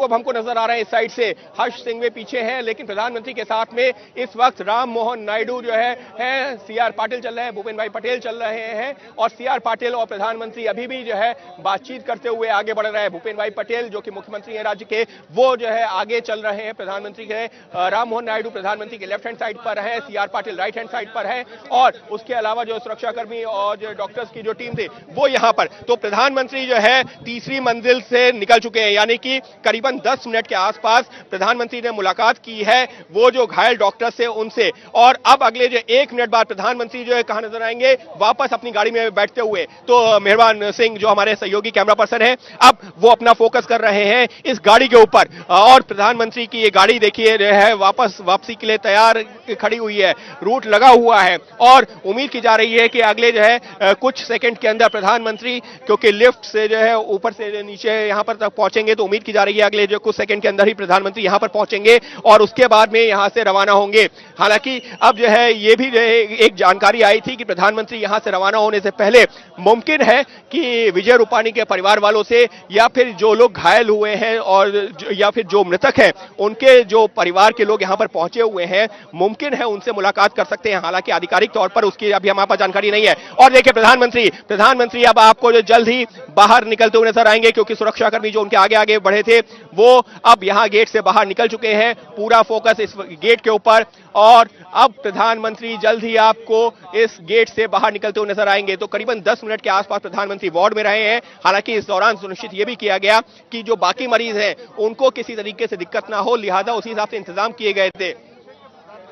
अब हमको नज़र आ रहे हैं इस साइड से। हर्ष सिंघवी पीछे हैं, लेकिन प्रधानमंत्री के साथ में इस वक्त राम मोहन नायडू जो है है सी आर पाटिल चल रहे हैं भूपेन भाई पटेल चल रहे हैं, और सी आर पाटिल और प्रधानमंत्री अभी भी जो है, बातचीत करते हुए आगे बढ़ रहे हैं। भूपेन भाई पटेल, जो कि मुख्यमंत्री हैं राज्य के, वो जो है, आगे चल रहे हैं। प्रधानमंत्री के राम मोहन नायडू प्रधानमंत्री के लेफ़्ट हैंड साइड पर है C R Patil right hand side पर है, और उसके अलावा जो सुरक्षाकर्मी और जो डॉक्टर्स की जो टीम थी, वो यहाँ पर। तो प्रधानमंत्री जो है, तीसरी मंजिल से निकल चुके हैं, यानी कि करीबन 10 मिनट के आसपास प्रधानमंत्री ने मुलाकात की है, वो जो घायल डॉक्टर से उनसे। और अब अगले जो एक मिनट बाद प्रधानमंत्री जो है कहा नज़र आएँगे, वापस अपनी गाड़ी में बैठते हुए। तो मेहरबान सिंह जो हमारे सहयोगी कैमरा पर्सन है, अब वो अपना फोकस कर रहे हैं इस गाड़ी के ऊपर। और प्रधानमंत्री की ये गाड़ी देखिए है वापस वापसी के लिए तैयार खड़ी हुई है। रूट लगा हुआ है और उम्मीद की जा रही है कि अगले जो है कुछ सेकंड के अंदर प्रधानमंत्री, क्योंकि लिफ्ट से जो है, ऊपर से नीचे यहाँ पर तक पहुँचेंगे तो उम्मीद की जा रही है अगले जो कुछ सेकंड के अंदर ही प्रधानमंत्री यहाँ पर पहुँचेंगे और उसके बाद में यहाँ से रवाना होंगे। हालाँकि अब जो है, ये भी जो एक जानकारी आई थी कि प्रधानमंत्री यहाँ से रवाना होने से पहले मुमकिन है कि विजय रूपाणी के परिवार वालों से या फिर जो लोग घायल हुए हैं और या फिर जो मृतक हैं, उनके जो परिवार के लोग यहाँ पर पहुँचे हुए हैं, मुमकिन है उनसे मुलाकात कर सकते हैं। हालाँकि आधिकारिक तौर पर उसकी अभी हमारे पास जानकारी नहीं है। और देखिए प्रधानमंत्री प्रधानमंत्री अब आपको जो जल्द ही बाहर निकलते हुए नज़र आएँगे क्योंकि सुरक्षाकर्मी जो उनके आगे आगे बढ़े थे वो अब यहाँ गेट से बाहर निकल चुके हैं। पूरा फोकस इस गेट के ऊपर। और अब प्रधानमंत्री जल्द ही आपको इस गेट से बाहर निकलते हुए नज़र आएँगे। तो करीबन 10 मिनट के आसपास प्रधानमंत्री वार्ड में रहे हैं। हालाँकि इस दौरान सुनिश्चित यह भी किया गया कि जो बाकी मरीज़ हैं, उनको किसी तरीके से दिक्कत ना हो। लिहाजा उसी हिसाब से इंतज़ाम किए गए थे।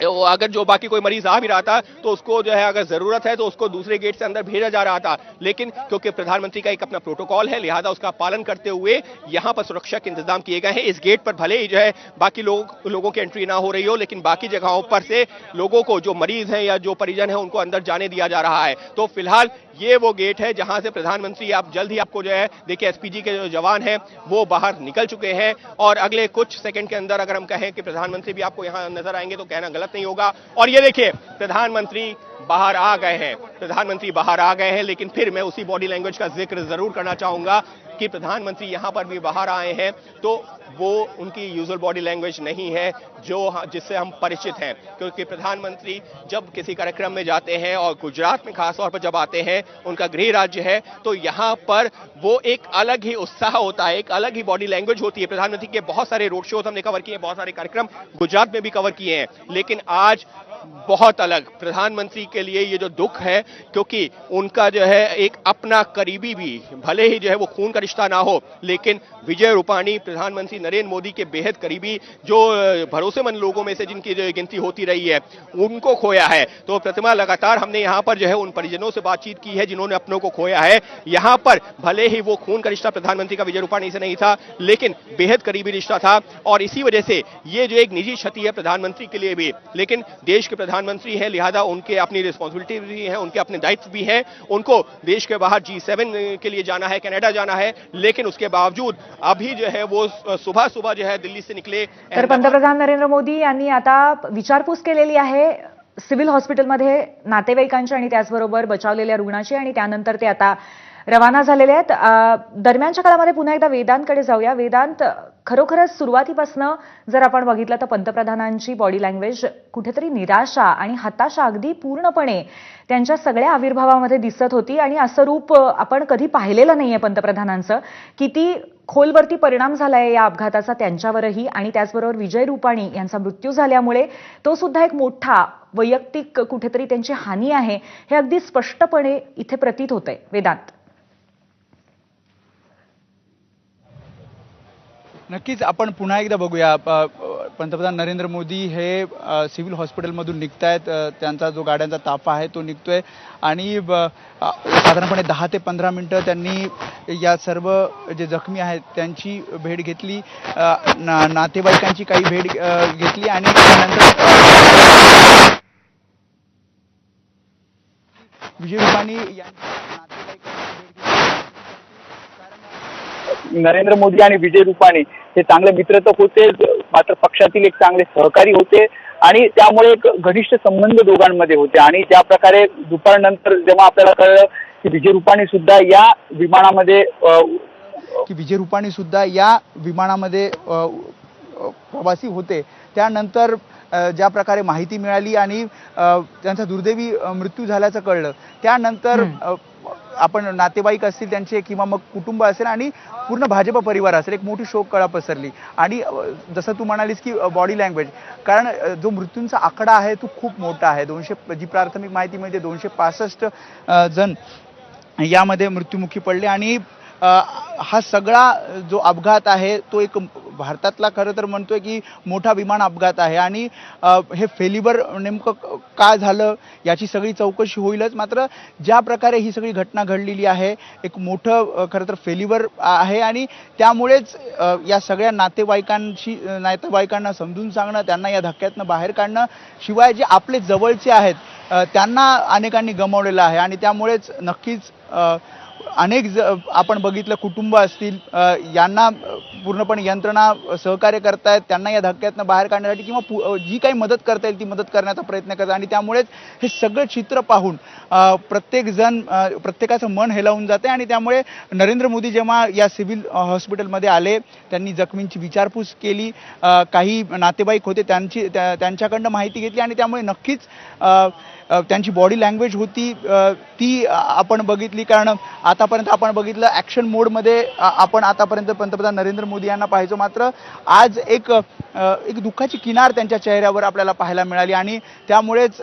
अगर जो बाकी कोई मरीज़ आ भी रहा था तो उसको जो है अगर ज़रूरत है तो उसको दूसरे गेट से अंदर भेजा जा रहा था। लेकिन क्योंकि प्रधानमंत्री का एक अपना प्रोटोकॉल है, लिहाजा उसका पालन करते हुए यहाँ पर सुरक्षा के इंतज़ाम किए गए हैं। इस गेट पर भले ही जो है बाकी लोग, लोगों की एंट्री ना हो रही हो, लेकिन बाकी जगहों पर से लोगों को जो मरीज़ है या जो परिजन है, उनको अंदर जाने दिया जा रहा है। तो फ़िलहाल ये वो गेट है जहाँ से प्रधानमंत्री आप जल्द ही आपको जो है, देखिए एसपीजी के जो जवान हैं, वो बाहर निकल चुके हैं। और अगले कुछ सेकंड के अंदर अगर हम कहें कि प्रधानमंत्री भी आपको यहाँ नज़र आएँगे तो कहना गलत नहीं होगा। और ये देखिए, प्रधानमंत्री बाहर आ गए हैं। प्रधानमंत्री बाहर आ गए हैं, लेकिन फिर मैं उसी बॉडी लैंग्वेज का ज़िक्र ज़रूर करना चाहूँगा कि प्रधानमंत्री यहाँ पर भी बाहर आए हैं। तो वो उनकी यूजुअल बॉडी लैंग्वेज नहीं है जो जिससे हम परिचित हैं। क्योंकि प्रधानमंत्री जब किसी कार्यक्रम में जाते हैं और गुजरात में खासतौर पर जब आते हैं उनका गृह राज्य है तो यहाँ पर वो एक अलग ही उत्साह होता है एक अलग ही बॉडी लैंग्वेज होती है। प्रधानमंत्री के बहुत सारे रोड शोज़ हमने कवर किए हैं, बहुत सारे कार्यक्रम गुजरात में भी कवर किए हैं। लेकिन आज बहुत अलग। प्रधानमंत्री के लिए ये जो दुख है क्योंकि उनका जो है एक अपना करीबी भी भले ही जो है वो खून का रिश्ता ना हो लेकिन विजय रूपाणी प्रधानमंत्री नरेंद्र मोदी के बेहद करीबी, जो भरोसेमंद लोगों में से जिनकी गिनती होती रही है, उनको खोया है। तो प्रतिमा लगातार हमने यहाँ पर, जो है, उन परिजनों से बातचीत की है, जिन्होंने अपनों को खोया है। यहाँ पर भले ही वो खून का रिश्ता प्रधानमंत्री का विजय रूपाणी से नहीं था, लेकिन बेहद करीबी रिश्ता था। और इसी वजह से ये जो एक निजी क्षति है प्रधानमंत्री के लिए भी, लेकिन देश के प्रधानमंत्री हैं, लिहाजा उनके अपनी रिस्पॉन्सिबिलिटी भी है, उनके अपने दायित्व भी हैं। उनको देश के बाहर जी सेवन के लिए जाना है कनाडा जाना है, लेकिन उसके बावजूद अभी जो है वो सुबह सुबह जो है दिल्ली से निकले. तर पंतप्रधान नरेंद्र मोदी यांनी आता विचारपूस केलेली आहे सिव्हिल हॉस्पिटलमध्ये नातेवाईकांची आणि त्याचबरोबर बचावलेल्या रुग्णाची आणि त्यानंतर ते आता रवाना झालेले आहेत. दरम्यानच्या काळामध्ये पुन्हा एकदा वेदांतकडे जाऊया. वेदांत खरोखरच सुरुवातीपासनं जर आपण बघितलं तर पंतप्रधानांची बॉडी लँग्वेज कुठेतरी निराशा आणि हताशा अगदी पूर्णपणे त्यांच्या सगळ्या आविर्भावामध्ये दिसत होती. आणि असं रूप आपण कधी पाहिलेलं नाहीये पंतप्रधानांचं. किती खोलवरती परिणाम झालाय या अपघाताचा त्यांच्यावरही आणि त्याचबरोबर विजय रूपाणी यांचा मृत्यू झाल्यामुळे तो सुद्धा एक मोठा वैयक्तिक कुठेतरी त्यांची हानी आहे हे अगदी स्पष्टपणे इथे प्रतीत होतंय. वेदांत. नक्कीच आपण पुन्हा एकदा बघूया. पंतप्रधान नरेंद्र मोदी हे सिव्हिल हॉस्पिटलमधून निघतायत. आहेत त्यांचा जो गाड्यांचा ताफा आहे तो निघतोय. आणि साधारणपणे दहा ते पंधरा मिनटं त्यांनी या सर्व जे जखमी आहेत त्यांची भेट घेतली. ना नातेवाईकांची काही भेट घेतली आणि त्यानंतर विजय रुपाणी यांच्या नरेंद्र मोदी आणि विजय रुपाणी हे चांगले मित्र तर होतेच. मात्र पक्षातील एक चांगले सहकारी होते आणि त्यामुळे एक घनिष्ठ संबंध दोघांमध्ये होते. आणि ज्या प्रकारे दुपारनंतर जेव्हा आपल्याला कळलं की विजय रुपाणी सुद्धा या विमानामध्ये की विजय रुपाणी सुद्धा या विमानामध्ये प्रवासी होते. त्यानंतर ज्या प्रकारे माहिती मिळाली आणि अ, त्यांचा दुर्दैवी मृत्यू झाल्याचं कळलं. त्यानंतर आपण नातेवाईक असतील त्यांचे किंवा मग कुटुंब असेल आणि पूर्ण भाजप परिवार असेल एक मोठी शोक कळा पसरली. आणि जसं तू म्हणालीस की बॉडी लँग्वेज कारण जो मृत्यूंचा आकडा आहे तो खूप मोठा आहे. दोनशे जी प्राथमिक माहिती म्हणजे दोनशे पासष्ट जण यामध्ये मृत्युमुखी पडले. आणि हा सगळा जो अपघात आहे तो एक भारतातला खरं तर म्हणतोय की मोठा विमान अपघात आहे. आणि हे फेलिबर नेमकं का झालं याची सगळी चौकशी होईलच. मात्र ज्या प्रकारे ही सगळी घटना घडलेली आहे एक मोठं खरं तर फेलिबर आहे. आणि त्यामुळेच या सगळ्या नातेवाईकांशी नातेवाईकांना समजून सांगणं त्यांना या धक्क्यातनं बाहेर काढणं शिवाय जे आपले जवळचे आहेत त्यांना अनेकांनी गमावलेलं आहे. आणि त्यामुळेच नक्कीच अनेक ज आपण बघितलं कुटुंब असतील यांना पूर्णपणे यंत्रणा सहकार्य करतायत त्यांना या धक्क्यातनं बाहेर काढण्यासाठी किंवा पु- जी काही मदत करता येईल ती मदत करण्याचा प्रयत्न करतात. आणि त्यामुळेच हे सगळं चित्र पाहून प्रत्येकजण प्रत्येकाचं मन हेलावून जाते आणि त्यामुळे नरेंद्र मोदी जेव्हा या सिव्हिल हॉस्पिटलमध्ये आले त्यांनी जखमींची विचारपूस केली काही नातेवाईक होते त्यांची त्या- त्यांच्याकडनं माहिती घेतली. आणि त्यामुळे नक्कीच त्यांची बॉडी लँग्वेज होती ती आपण बघितली. कारण आतापर्यंत आपण बघितलं ॲक्शन मोडमध्ये आपण आतापर्यंत पंतप्रधान नरेंद्र मोदी यांना पाहायचो. मात्र आज एक एक दुःखाची किनार त्यांच्या चेहऱ्यावर आपल्याला पाहायला मिळाली. आणि त्यामुळेच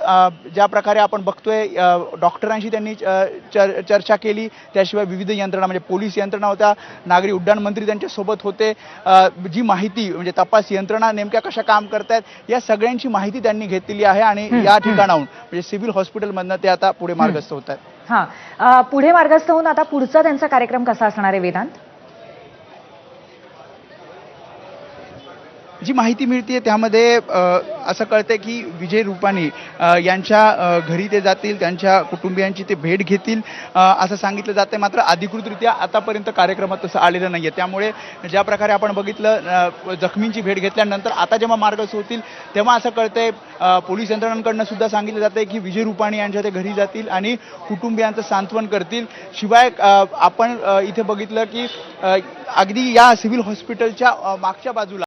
ज्या प्रकारे आपण बघतोय डॉक्टरांशी त्यांनी चर चर्चा केली. त्याशिवाय विविध यंत्रणा म्हणजे पोलीस यंत्रणा होत्या नागरी उड्डाण मंत्री त्यांच्यासोबत होते. जी माहिती म्हणजे तपास यंत्रणा नेमक्या कशा काम करतायत या सगळ्यांची माहिती त्यांनी घेतलेली आहे. आणि या ठिकाणाहून म्हणजे सिव्हिल हॉस्पिटलमधनं ते आता पुढे मार्गस्थ होत आहेत हां. पुढे मार्गस्थ होऊन आता पुढचा त्यांचा कार्यक्रम कसा असणार आहे वेदांत? जी माहिती मिळते त्यामध्ये असं कळतंय की विजय रुपाणी यांच्या घरी ते जातील त्यांच्या कुटुंबियांची ते भेट घेतील असं सांगितलं जातंय. मात्र अधिकृतरित्या आतापर्यंत कार्यक्रमात तसं आलेलं नाही आहे त्यामुळे ज्या प्रकारे आपण बघितलं जखमींची भेट घेतल्यानंतर आता जेव्हा मार्ग होतील तेव्हा असं कळतंय पोलीस यंत्रणांकडनं सुद्धा सांगितलं आहे की विजय रुपाणी यांच्या ते घरी जातील आणि कुटुंबियांचं सांत्वन करतील. शिवाय आपण इथे बघितलं की अगदी या सिव्हिल हॉस्पिटलच्या मागच्या बाजूला